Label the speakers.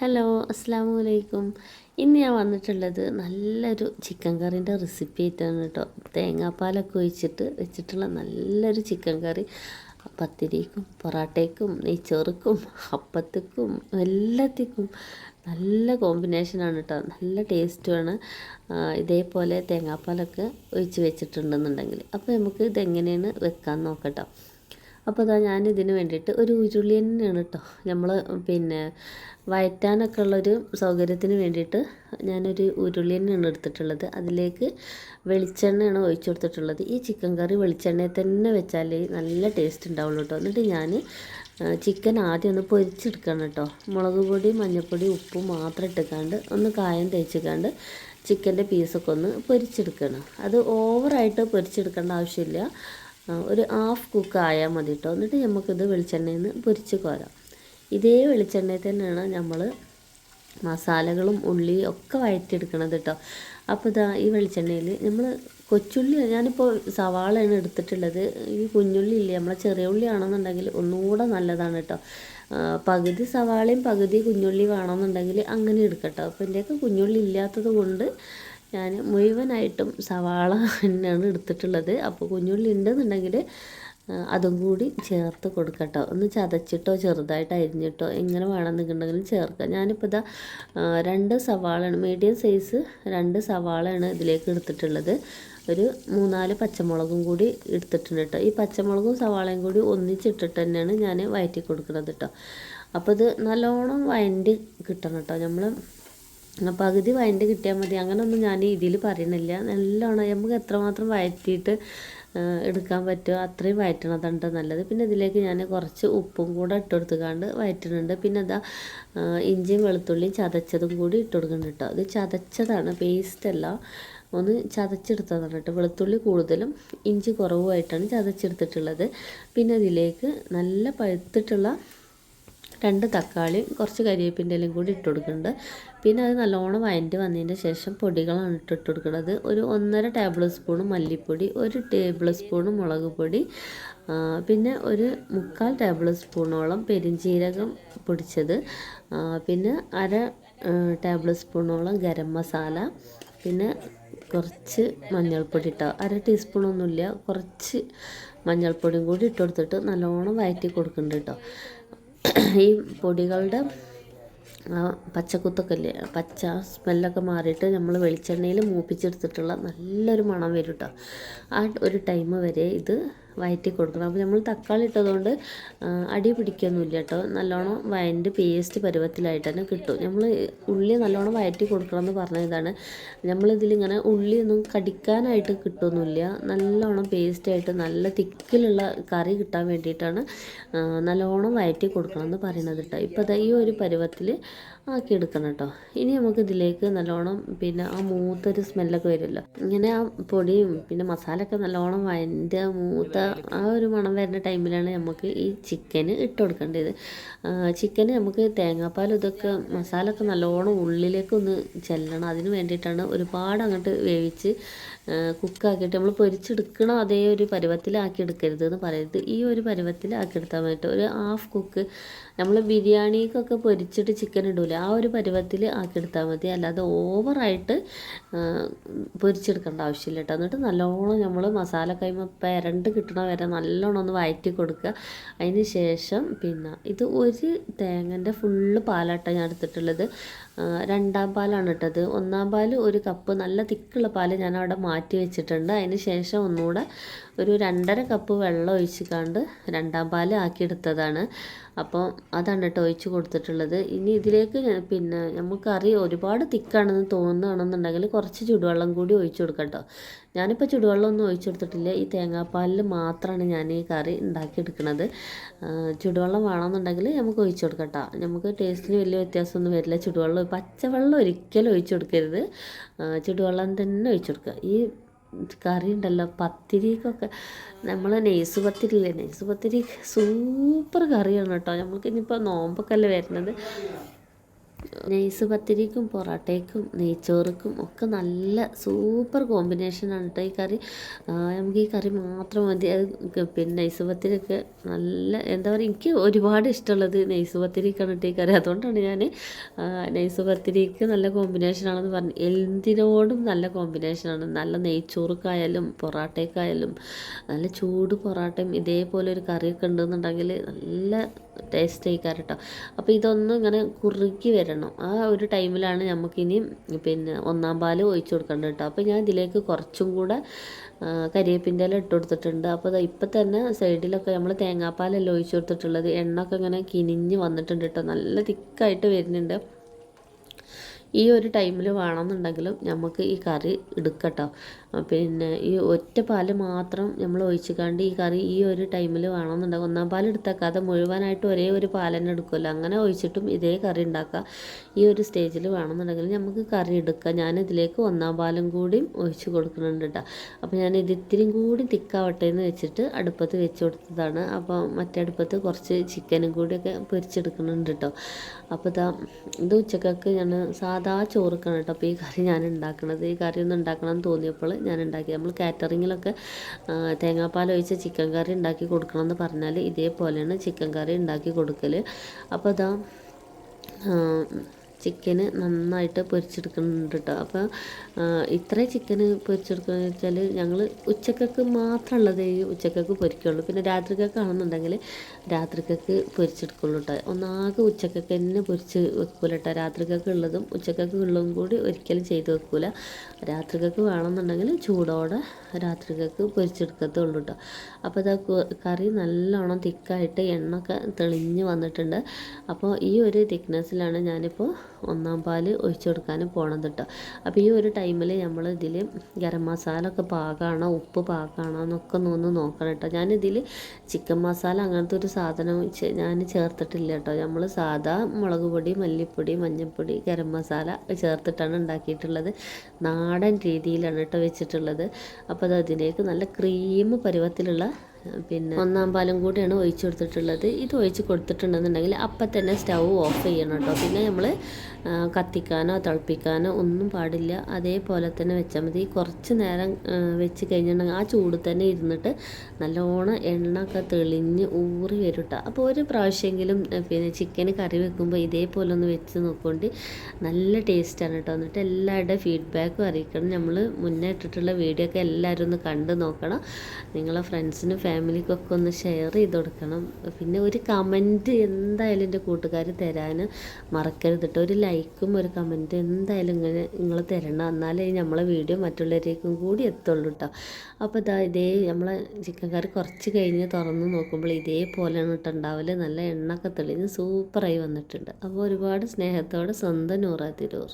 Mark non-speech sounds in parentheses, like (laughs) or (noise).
Speaker 1: Hello അസ്സാം വലൈക്കും ഇന്ന് ഞാൻ വന്നിട്ടുള്ളത് നല്ലൊരു ചിക്കൻ കറീന്റെ റെസിപ്പി ആയിട്ടാണ് കേട്ടോ തേങ്ങാപ്പാലൊക്കെ ഒഴിച്ചിട്ട് വെച്ചിട്ടുള്ള നല്ലൊരു ചിക്കൻ കറി. പത്തിരിക്കും പൊറാട്ടയ്ക്കും നെയ്ച്ചോറുക്കും അപ്പത്തേക്കും എല്ലാത്തേക്കും നല്ല കോമ്പിനേഷനാണ് കേട്ടോ നല്ല ടേസ്റ്റുമാണ് ഇതേപോലെ തേങ്ങാപ്പാലൊക്കെ ഒഴിച്ച് വെച്ചിട്ടുണ്ടെന്നുണ്ടെങ്കിൽ. അപ്പോൾ നമുക്ക് ഇതെങ്ങനെയാണ് വെക്കാൻ നോക്കട്ടോ അപ്പോൾ അതാ ഞാൻ ഇതിന് വേണ്ടിയിട്ട് ഒരു ഉരുളി തന്നെയാണ് കേട്ടോ നമ്മൾ പിന്നെ വയറ്റാനൊക്കെ ഉള്ളൊരു സൗകര്യത്തിന് വേണ്ടിയിട്ട് ഞാനൊരു ഉരുളി തന്നെയാണ് എടുത്തിട്ടുള്ളത്. അതിലേക്ക് വെളിച്ചെണ്ണയാണ് ഒഴിച്ചു കൊടുത്തിട്ടുള്ളത്. ഈ ചിക്കൻ കറി വെളിച്ചെണ്ണയിൽ തന്നെ വെച്ചാൽ നല്ല ടേസ്റ്റ് ഉണ്ടാവുള്ളൂ കേട്ടോ എന്നിട്ട് ഞാൻ ചിക്കൻ ആദ്യം ഒന്ന് പൊരിച്ചെടുക്കണം കേട്ടോ മുളക് പൊടി മഞ്ഞൾപ്പൊടി ഉപ്പ് മാത്രം ഇട്ടിക്കാണ്ട് ഒന്ന് കായം തേച്ചിക്കാണ്ട് ചിക്കന്റെ പീസൊക്കെ ഒന്ന് പൊരിച്ചെടുക്കണം. അത് ഓവറായിട്ട് പൊരിച്ചെടുക്കേണ്ട ആവശ്യമില്ല. ഒരു ഹാഫ് കുക്ക് ആയാൽ മതി കേട്ടോ എന്നിട്ട് നമുക്കിത് വെളിച്ചെണ്ണയിൽ നിന്ന് പൊരിച്ച് കോരാം. ഇതേ വെളിച്ചെണ്ണയിൽ തന്നെയാണ് നമ്മൾ മസാലകളും ഉള്ളിയും ഒക്കെ വഴറ്റിയെടുക്കണത് കേട്ടോ അപ്പോൾ ഇതാ ഈ വെളിച്ചെണ്ണയിൽ നമ്മൾ കൊച്ചുള്ളി ഞാനിപ്പോൾ സവാളയാണ് എടുത്തിട്ടുള്ളത്. ഈ കുഞ്ഞുള്ളി ഇല്ലേ നമ്മളെ ചെറിയ ഉള്ളി ആണെന്നുണ്ടെങ്കിൽ ഒന്നുകൂടെ നല്ലതാണ് കേട്ടോ പകുതി സവാളയും പകുതി കുഞ്ഞുള്ളി വേണമെന്നുണ്ടെങ്കിൽ അങ്ങനെ എടുക്കട്ടോ. അപ്പോൾ എന്റെയൊക്കെ കുഞ്ഞുള്ളി ഇല്ലാത്തത് കൊണ്ട് ഞാൻ മുഴുവനായിട്ടും സവാള (laughs) തന്നെയാണ് എടുത്തിട്ടുള്ളത്. അപ്പോൾ കുഞ്ഞുള്ളി ഉണ്ടെന്നുണ്ടെങ്കിൽ അതും കൂടി ചേർത്ത് കൊടുക്കട്ടോ. ഒന്ന് ചതച്ചിട്ടോ ചെറുതായിട്ട് അരിഞ്ഞിട്ടോ എങ്ങനെ വേണമെന്നുണ്ടെങ്കിലും ചേർക്കുക ഞാനിപ്പോൾ ഇതാ രണ്ട് സവാളയാണ് മീഡിയം സൈസ് രണ്ട് സവാളയാണ് ഇതിലേക്ക് എടുത്തിട്ടുള്ളത്. ഒരു മൂന്നാൽ പച്ചമുളകും കൂടി എടുത്തിട്ടുണ്ട് കേട്ടോ ഈ പച്ചമുളകും സവാളയും കൂടി ഒന്നിച്ചിട്ടിട്ട് തന്നെയാണ് ഞാൻ വയറ്റി കൊടുക്കുന്നത് കേട്ടോ അപ്പോൾ ഇത് നല്ലോണം വയണ്ടി കിട്ടണം കേട്ടോ നമ്മൾ പകുതി വയന്റെ കിട്ടിയാൽ മതി. അങ്ങനെയൊന്നും ഞാൻ ഇതിൽ പറയണില്ല. നല്ലോണം നമുക്ക് എത്രമാത്രം വയറ്റിയിട്ട് എടുക്കാൻ പറ്റുമോ അത്രയും വയറ്റണതുണ്ട് നല്ലത്. പിന്നെ ഇതിലേക്ക് ഞാൻ കുറച്ച് ഉപ്പും കൂടെ ഇട്ട് കൊടുത്തുകൊണ്ട് വയറ്റുന്നുണ്ട്. പിന്നെ അതാ ഇഞ്ചിയും വെളുത്തുള്ളിയും ചതച്ചതും കൂടി ഇട്ട് കൊടുക്കുന്നുണ്ട് കേട്ടോ അത് ചതച്ചതാണ് പേസ്റ്റല്ല. ഒന്ന് ചതച്ചെടുത്തതാണ് കേട്ടോ വെളുത്തുള്ളി കൂടുതലും ഇഞ്ചി കുറവുമായിട്ടാണ് ചതച്ചെടുത്തിട്ടുള്ളത്. പിന്നെ അതിലേക്ക് നല്ല പഴുത്തിട്ടുള്ള രണ്ട് തക്കാളി കുറച്ച് കരിവേപ്പിന്റെ ഇലയും കൂടി ഇട്ട് കൊടുക്കുന്നുണ്ട്. പിന്നെ അത് നല്ലോണം വഴറ്റി വന്നതിന് ശേഷം പൊടികളാണ് ഇട്ടിട്ട് കൊടുക്കുന്നത്. ഒരു ഒന്നര ടേബിൾ സ്പൂൺ മല്ലിപ്പൊടി ഒരു ടേബിൾ സ്പൂൺ മുളക് പൊടി പിന്നെ ഒരു മുക്കാൽ ടേബിൾ സ്പൂണോളം പെരിഞ്ചീരകം പൊടിച്ചത് പിന്നെ അര ടേബിൾ സ്പൂണോളം ഗരം മസാല പിന്നെ കുറച്ച് മഞ്ഞൾപ്പൊടി ഇട്ടോ അര ടീസ്പൂണൊന്നുമില്ല കുറച്ച് മഞ്ഞൾപ്പൊടിയും കൂടി ഇട്ട് കൊടുത്തിട്ട് നല്ലോണം വഴറ്റി കൊടുക്കുന്നുണ്ട് കേട്ടോ. ഈ പൊടികളുടെ പച്ചക്കുത്തൊക്കെ ഇല്ലേ പച്ച സ്മെല്ലൊക്കെ മാറിയിട്ട് നമ്മൾ വെളിച്ചെണ്ണയിൽ മൂപ്പിച്ചെടുത്തിട്ടുള്ള നല്ലൊരു മണം വരും കേട്ടോ ആ ഒരു ടൈം വരെ ഇത് വയറ്റി കൊടുക്കണം. അപ്പോൾ നമ്മൾ തക്കാളി ഇട്ടതുകൊണ്ട് അടി പിടിക്കൊന്നുമില്ല കേട്ടോ. നല്ലോണം വയന്റെ പേസ്റ്റ് പരുവത്തിലായിട്ട് തന്നെ കിട്ടും. നമ്മൾ ഉള്ളി നല്ലോണം വയറ്റി കൊടുക്കണം എന്ന് പറഞ്ഞതാണ്. നമ്മളിതിലിങ്ങനെ ഉള്ളിയൊന്നും കടിക്കാനായിട്ട് കിട്ടുമൊന്നുമില്ല. നല്ലോണം പേസ്റ്റായിട്ട് നല്ല തിക്കിലുള്ള കറി കിട്ടാൻ വേണ്ടിയിട്ടാണ് നല്ലോണം വയറ്റി കൊടുക്കണം എന്ന് പറയുന്നത് കേട്ടോ. ഇപ്പോൾ ഈ ഒരു പരുവത്തിൽ ആക്കി എടുക്കണം കേട്ടോ ഇനി നമുക്ക് ഇതിലേക്ക് നല്ലോണം പിന്നെ ആ മൂത്തൊരു സ്മെല്ലൊക്കെ വരുമല്ലോ. ഇങ്ങനെ ആ പൊടിയും പിന്നെ മസാലയൊക്കെ നല്ലോണം വയന്റെ മൂത്ത ആ ഒരു മണം വരുന്ന ടൈമിലാണ് നമുക്ക് ഈ ചിക്കന് ഇട്ട് കൊടുക്കേണ്ടത് ചിക്കന് നമുക്ക് തേങ്ങാപ്പാൽ ഇതൊക്കെ മസാല ഒക്കെ നല്ലോണം ഉള്ളിലേക്ക് ഒന്ന് ചെല്ലണം. അതിന് വേണ്ടിയിട്ടാണ് ഒരുപാട് അങ്ങോട്ട് വേവിച്ച് കുക്കാക്കിയിട്ട് നമ്മൾ പൊരിച്ചെടുക്കണം അതേ ഒരു പരുവത്തിലാക്കി എടുക്കരുത് എന്ന് പറയരുത്. ഈ ഒരു പരുവത്തിൽ എടുത്താൽ വേണ്ടിയിട്ട് ഒരു ഹാഫ് കുക്ക് നമ്മൾ ബിരിയാണിക്കൊക്കെ പൊരിച്ചിട്ട് ചിക്കൻ ഇടൂല ആ ഒരു പരുവത്തിൽ ആക്കിയെടുത്താൽ മതി. അല്ലാതെ ഓവറായിട്ട് പൊരിച്ചെടുക്കേണ്ട ആവശ്യമില്ല കേട്ടോ എന്നിട്ട് നല്ലോണം നമ്മൾ മസാല കൈമ പെരണ്ട് കിട്ടണ വരെ നല്ലോണം ഒന്ന് വയറ്റി കൊടുക്കുക. അതിന് ശേഷം പിന്നെ ഇത് ഒരു തേങ്ങന്റെ ഫുള്ള് പാലാട്ട ഞാൻ എടുത്തിട്ടുള്ളത്. രണ്ടാം പാലാണ് ഇട്ടത് ഒന്നാം പാൽ ഒരു കപ്പ് നല്ല തിക്കുള്ള പാൽ ഞാൻ അവിടെ മാറ്റി വെച്ചിട്ടുണ്ട്. അതിന് ശേഷം ഒന്നുകൂടെ ഒരു രണ്ടര കപ്പ് വെള്ളം ഒഴിച്ചിക്കാണ്ട് രണ്ടാം പാൽ ആക്കിയെടുത്തതാണ്. അപ്പോൾ അതാണ് കേട്ടോ ഒഴിച്ച് കൊടുത്തിട്ടുള്ളത്. ഇനി ഇതിലേക്ക് പിന്നെ നമുക്കറി ഒരുപാട് തിക്കാണെന്ന് തോന്നുകയാണെന്നുണ്ടെങ്കിൽ കുറച്ച് ചുടുവെള്ളം കൂടി ഒഴിച്ചു കൊടുക്കാം കേട്ടോ. ഞാനിപ്പോൾ ചുടുവെള്ളം ഒന്നും ഒഴിച്ചു കൊടുത്തിട്ടില്ല. ഈ തേങ്ങാപ്പാലിൽ മാത്രമാണ് ഞാൻ ഈ കറി ഉണ്ടാക്കിയെടുക്കുന്നത്. ചുടുവെള്ളം വേണമെന്നുണ്ടെങ്കിൽ നമുക്ക് ഒഴിച്ചു കൊടുക്കാം കേട്ടോ. നമുക്ക് ടേസ്റ്റിന് വലിയ വ്യത്യാസമൊന്നും വരില്ല. ചുടുവെള്ളം പച്ചവെള്ളം ഒരിക്കലും ഒഴിച്ചു കൊടുക്കരുത്. ചുടുവെള്ളം തന്നെ ഒഴിച്ചു കൊടുക്കുക. ഈ കറി ഉണ്ടല്ലോ പത്തിരിക്കൊക്കെ നമ്മൾ നെയ്സ് പത്തിരി ഇല്ലേ നെയ്സ് പത്തിരി സൂപ്പർ കറിയാണ് കേട്ടോ. നമുക്ക് ഇനിയിപ്പോൾ നോമ്പൊക്കെ അല്ലേ വരുന്നത്. നെയ്സ് പത്തിരിക്കും പൊറോട്ടയ്ക്കും നെയ്ച്ചോറുക്കും ഒക്കെ നല്ല സൂപ്പർ കോമ്പിനേഷനാണ് കേട്ടോ ഈ കറി. നമുക്ക് ഈ കറി മാത്രം മതി. അത് പിന്നെ നെയ്സ് പത്തിരിയൊക്കെ നല്ല എന്താ പറയുക എനിക്ക് ഒരുപാട് ഇഷ്ടമുള്ളത് നെയ്സ് പത്തിരിക്കാണ് കേട്ടോ ഈ കറി. അതുകൊണ്ടാണ് ഞാൻ നെയ്സ് പത്തിരിക്ക് നല്ല കോമ്പിനേഷനാണെന്ന് പറഞ്ഞു. എന്തിനോടും നല്ല കോമ്പിനേഷനാണ് നല്ല നെയ്ച്ചോറുക്കായാലും പൊറോട്ടയ്ക്കായാലും നല്ല ചൂട് പൊറോട്ടയും ഇതേപോലെ ഒരു കറിയൊക്കെ ഉണ്ടെന്നുണ്ടെങ്കിൽ നല്ല ടേസ്റ്റ് ആയിക്കാരം കേട്ടോ അപ്പോൾ ഇതൊന്നും ഇങ്ങനെ കുറുക്കി വരണം. ആ ഒരു ടൈമിലാണ് നമുക്കിനി പിന്നെ ഒന്നാം പാൽ ഒഴിച്ചു കൊടുക്കേണ്ടത് കേട്ടോ അപ്പോൾ ഞാൻ ഇതിലേക്ക് കുറച്ചും കൂടെ കരിയേപ്പിന്റെ ഇല ഇട്ട് കൊടുത്തിട്ടുണ്ട്. അപ്പോൾ ഇപ്പം തന്നെ സൈഡിലൊക്കെ നമ്മൾ തേങ്ങാപ്പാലല്ല ഒഴിച്ചു കൊടുത്തിട്ടുള്ളത്. എണ്ണ ഒക്കെ ഇങ്ങനെ കിനിഞ്ഞ് വന്നിട്ടുണ്ട് കേട്ടോ നല്ല തിക്കായിട്ട് വരുന്നുണ്ട്. ഈ ഒരു ടൈമിൽ വേണമെന്നുണ്ടെങ്കിലും നമുക്ക് ഈ കറി എടുക്കട്ടോ. പിന്നെ ഈ ഒറ്റ പാൽ മാത്രം നമ്മൾ ഒഴിച്ചിക്കാണ്ട് ഈ കറി ഈ ഒരു ടൈമിൽ വേണമെന്നുണ്ടെങ്കിൽ ഒന്നാം പാൽ എടുത്തേക്കാതെ മുഴുവനായിട്ട് ഒരേ ഒരു പാൽ തന്നെ എടുക്കുമല്ലോ അങ്ങനെ ഒഴിച്ചിട്ടും ഇതേ കറി ഉണ്ടാക്കുക ഈ ഒരു സ്റ്റേജിൽ വേണമെന്നുണ്ടെങ്കിൽ നമുക്ക് കറി എടുക്കാം. ഞാൻ ഇതിലേക്ക് ഒന്നാം പാലും കൂടിയും ഒഴിച്ച് കൊടുക്കുന്നുണ്ട് കേട്ടോ അപ്പോൾ ഞാൻ ഇത് ഇത്തിരി കൂടി തിക്കാവട്ടെ എന്ന് വെച്ചിട്ട് അടുപ്പത്ത് വെച്ച് കൊടുത്തതാണ്. അപ്പോൾ മറ്റേ അടുപ്പത്ത് കുറച്ച് ചിക്കനും കൂടിയൊക്കെ പൊരിച്ചെടുക്കുന്നുണ്ട് കേട്ടോ അപ്പോൾ ഇതാ ഇത് ഉച്ചക്കൊക്കെ ഞാൻ സാധാ ചോറുക്കാണ് കേട്ടോ. അപ്പോൾ ഈ കറി ഞാൻ ഉണ്ടാക്കണത് ഈ കറി ഒന്ന് ഉണ്ടാക്കണം എന്ന് തോന്നിയപ്പോൾ ഞാൻ ഉണ്ടാക്കി നമ്മൾ കാറ്ററിങ്ങിലൊക്കെ തേങ്ങാപ്പാൽ ഒഴിച്ച് ചിക്കൻ കറി ഉണ്ടാക്കി കൊടുക്കണം എന്ന് പറഞ്ഞാൽ ഇതേപോലെയാണ് ചിക്കൻ കറി ഉണ്ടാക്കി കൊടുക്കൽ അപ്പോൾ ഇതാ ചിക്കന് നന്നായിട്ട് പൊരിച്ചെടുക്കുന്നുണ്ട് കേട്ടോ അപ്പോൾ ഇത്രയും ചിക്കന് പൊരിച്ചെടുക്കുകയെന്ന് വെച്ചാൽ ഞങ്ങൾ ഉച്ചക്കൊക്കെ മാത്രമുള്ളത് ഈ ഉച്ചക്കൊക്കെ പൊരിക്കുള്ളൂ. പിന്നെ രാത്രിക്കൊക്കെ ആണെന്നുണ്ടെങ്കിൽ രാത്രിക്കൊക്കെ പൊരിച്ചെടുക്കുള്ളൂ കേട്ടോ ഒന്നാകെ ഉച്ചക്കൊക്കെ തന്നെ പൊരിച്ച് വെക്കൂല കേട്ടോ രാത്രിക്കൊക്കെ ഉള്ളതും ഉച്ചക്കൊക്കെ ഉള്ളതും കൂടി ഒരിക്കലും ചെയ്ത് വെക്കൂല. രാത്രിക്കൊക്കെ വേണമെന്നുണ്ടെങ്കിൽ ചൂടോടെ രാത്രിക്കൊക്കെ പൊരിച്ചെടുക്കത്തുള്ളൂ കേട്ടോ അപ്പോൾ ഇതാ കറി നല്ലോണം തിക്കായിട്ട് എണ്ണ ഒക്കെ തെളിഞ്ഞ് വന്നിട്ടുണ്ട്. അപ്പോൾ ഈ ഒരു തിക്നെസ്സിലാണ് ഞാനിപ്പോൾ ഒന്നാം പാൽ ഒഴിച്ചു കൊടുക്കാനും പോകണം കേട്ടോ അപ്പോൾ ഈ ഒരു ടൈമിൽ നമ്മൾ ഇതിൽ ഗരം മസാല ഒക്കെ പാകമാണോ ഉപ്പ് പാകമാണോ എന്നൊക്കെ ഒന്ന് നോക്കണം കേട്ടോ ഞാനിതിൽ ചിക്കൻ മസാല അങ്ങനത്തെ ഒരു സാധനം ഞാൻ ചേർത്തിട്ടില്ല കേട്ടോ നമ്മൾ സാധാ മുളക് പൊടി മല്ലിപ്പൊടി മഞ്ഞൾപ്പൊടി ഗരം മസാല ചേർത്തിട്ടാണ് ഉണ്ടാക്കിയിട്ടുള്ളത്. നാടൻ രീതിയിലാണ് കേട്ടോ വെച്ചിട്ടുള്ളത്. അപ്പോൾ അത് അതിലേക്ക് നല്ല ക്രീം പരുവത്തിലുള്ള പിന്നെ ഒന്നാം പാലും കൂടിയാണ് ഒഴിച്ചു കൊടുത്തിട്ടുള്ളത്. ഇത് ഒഴിച്ച് കൊടുത്തിട്ടുണ്ടെന്നുണ്ടെങ്കിൽ അപ്പം തന്നെ സ്റ്റൗ ഓഫ് ചെയ്യണം കേട്ടോ. പിന്നെ നമ്മൾ കത്തിക്കാനോ തിളപ്പിക്കാനോ ഒന്നും പാടില്ല. അതേപോലെ തന്നെ വെച്ചാൽ മതി. കുറച്ച് നേരം വെച്ച് കഴിഞ്ഞിട്ടുണ്ടെങ്കിൽ ആ ചൂട് തന്നെ ഇരുന്നിട്ട് നല്ലോണം എണ്ണ ഒക്കെ തെളിഞ്ഞ് ഊറി വരും അപ്പോൾ ഒരു പ്രാവശ്യമെങ്കിലും പിന്നെ ചിക്കൻ കറി വെക്കുമ്പോൾ ഇതേപോലെ ഒന്ന് വെച്ച് നോക്കൊണ്ട് നല്ല ടേസ്റ്റാണ് കേട്ടോ എന്നിട്ട് എല്ലാവരുടെ ഫീഡ്ബാക്കും അറിയിക്കണം. നമ്മൾ മുന്നേ ഇട്ടിട്ടുള്ള വീഡിയോ ഒക്കെ എല്ലാവരും ഒന്ന് കണ്ട് നോക്കണം. നിങ്ങളെ ഫ്രണ്ട്സിനും ഫാമിലിക്കൊക്കെ ഒന്ന് ഷെയർ ചെയ്ത് കൊടുക്കണം. പിന്നെ ഒരു കമന്റ് എന്തായാലും എന്റെ കൂട്ടുകാർ തരാൻ മറക്കരുത് കേട്ടോ ഒരു ലൈക്കും ഒരു കമന്റും എന്തായാലും ഇങ്ങനെ നിങ്ങൾ തരണം. എന്നാലേ നമ്മളെ വീഡിയോ മറ്റുള്ളവരേക്കും കൂടി എത്തുള്ളൂ കേട്ടോ അപ്പോൾ ഇതാ ഇതേ നമ്മളെ ചിക്കൻ കറി കുറച്ച് കഴിഞ്ഞ് തുറന്ന് നോക്കുമ്പോൾ ഇതേപോലെയാണ് കേട്ടോ ഉണ്ടാവൽ നല്ല എണ്ണ ഒക്കെ തെളിഞ്ഞ് സൂപ്പറായി വന്നിട്ടുണ്ട്. അപ്പോൾ ഒരുപാട് സ്നേഹത്തോടെ സ്വന്തം നൂറാ തിരൂർ